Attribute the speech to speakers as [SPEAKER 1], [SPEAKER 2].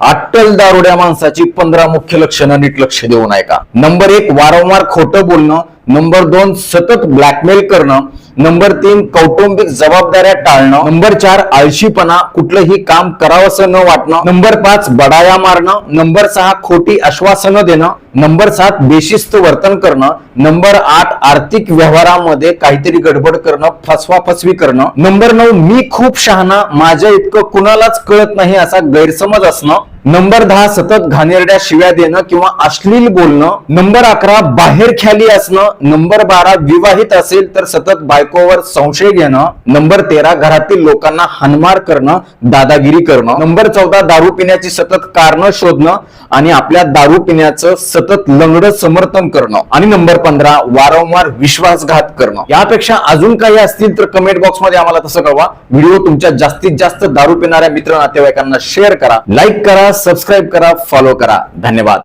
[SPEAKER 1] अट्टल दारुड्या माणसाची पंधरा मुख्य लक्षणं नीट लक्ष देऊन ऐका नंबर एक वारंवार खोटं बोलणं. नंबर दोन सतत ब्लॅकमेल करणं. नंबर तीन कौटुंबिक जबाबदाऱ्या टाळणं. नंबर चार आळशीपणा कुठलंही काम करावंसं न वाटणं. नंबर पाच बडाया मारणं. नंबर सहा खोटी आश्वासनं देणं. नंबर सात बेशिस्त वर्तन करणं. नंबर आठ आर्थिक व्यवहारामध्ये काहीतरी गडबड करणं फसवाफसवी करणं. नंबर नऊ मी खूप शहाणा माझ्या इतकं कुणालाच कळत नाही असा गैरसमज असणं. नंबर दहा सतत घाणेरड्या शिव्या देणं किंवा अश्लील बोलणं. नंबर अकरा बाहेर ख्याली असणं. नंबर बारा विवाहित असेल तर सतत बायकोवर संशय घेणं. नंबर तेरा घरातील लोकांना हनमार करणं दादागिरी करणं. नंबर चौदा दारू पिण्याची सतत कारणं शोधणं आणि आपल्या दारू पिण्याचं सतत लंगड समर्थन करणं. आणि नंबर पंधरा वारंवार विश्वासघात करणं. यापेक्षा अजून काही असतील तर कमेंट बॉक्समध्ये आम्हाला तसं कळवा. व्हिडिओ तुमच्या जास्तीत जास्त दारू पिणाऱ्या मित्र नातेवाईकांना शेअर करा. लाईक करा सबस्क्राईब करा फॉलो करा. धन्यवाद.